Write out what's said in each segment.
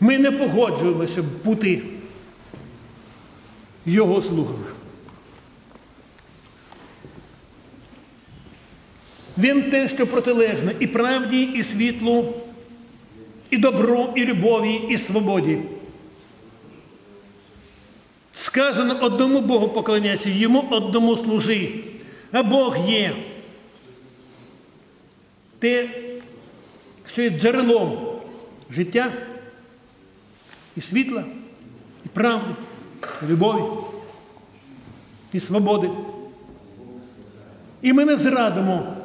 Ми не погоджуємося бути його слугами. Він те, що протилежне і правді, і світлу, і добру, і любові, і свободі. Сказано одному Богу поклоняйся, йому одному служи. А Бог є те, що є джерелом життя і світла, і правди, і любові, і свободи. І ми не зрадимо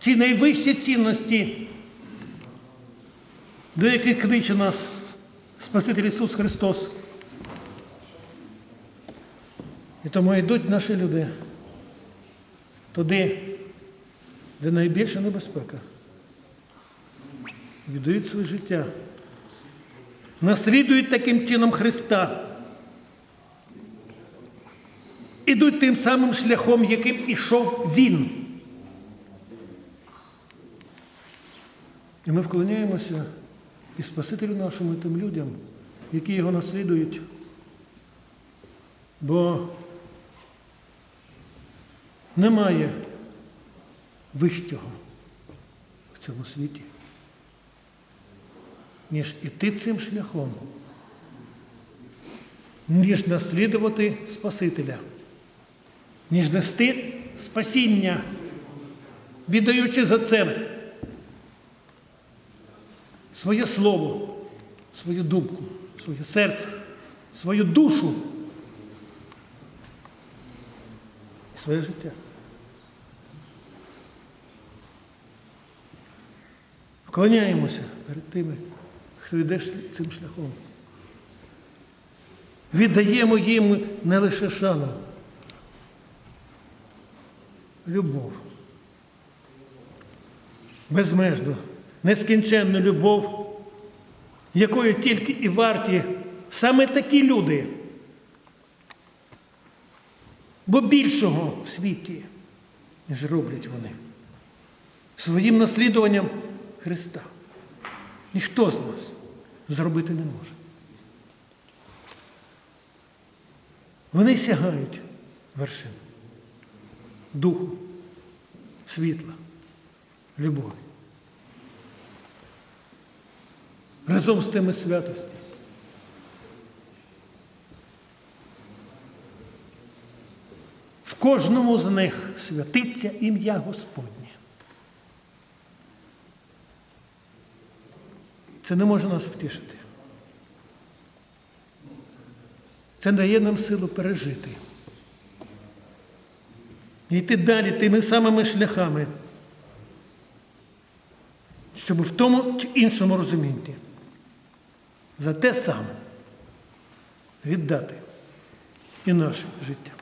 ці найвищі цінності, до яких кличе нас Спаситель Ісус Христос. І тому йдуть наші люди туди, де найбільша небезпека. Віддають своє життя. Наслідують таким чином Христа. Ідуть тим самим шляхом, яким ішов Він. І ми вклоняємося і Спасителю нашому, і тим людям, які його наслідують. Бо немає вищого в цьому світі, ніж іти цим шляхом, ніж наслідувати Спасителя, ніж нести спасіння, віддаючи за це своє слово, свою думку, своє серце, свою душу і своє життя. Вклоняємося перед тими, хто йде ш- цим шляхом. Віддаємо їм не лише шану, любов. Безмежну, нескінченну любов, якою тільки і варті саме такі люди. Бо більшого в світі, ніж роблять вони своїм наслідуванням Христа. Ніхто з нас зробити не може. Вони сягають вершин духу, світла, любові. Разом з тими святості. В кожному з них святиться ім'я Господнє. Це не може нас втішити. Це дає нам силу пережити. І йти далі тими самими шляхами, щоб в тому чи іншому розумінні за те саме віддати і наше життя.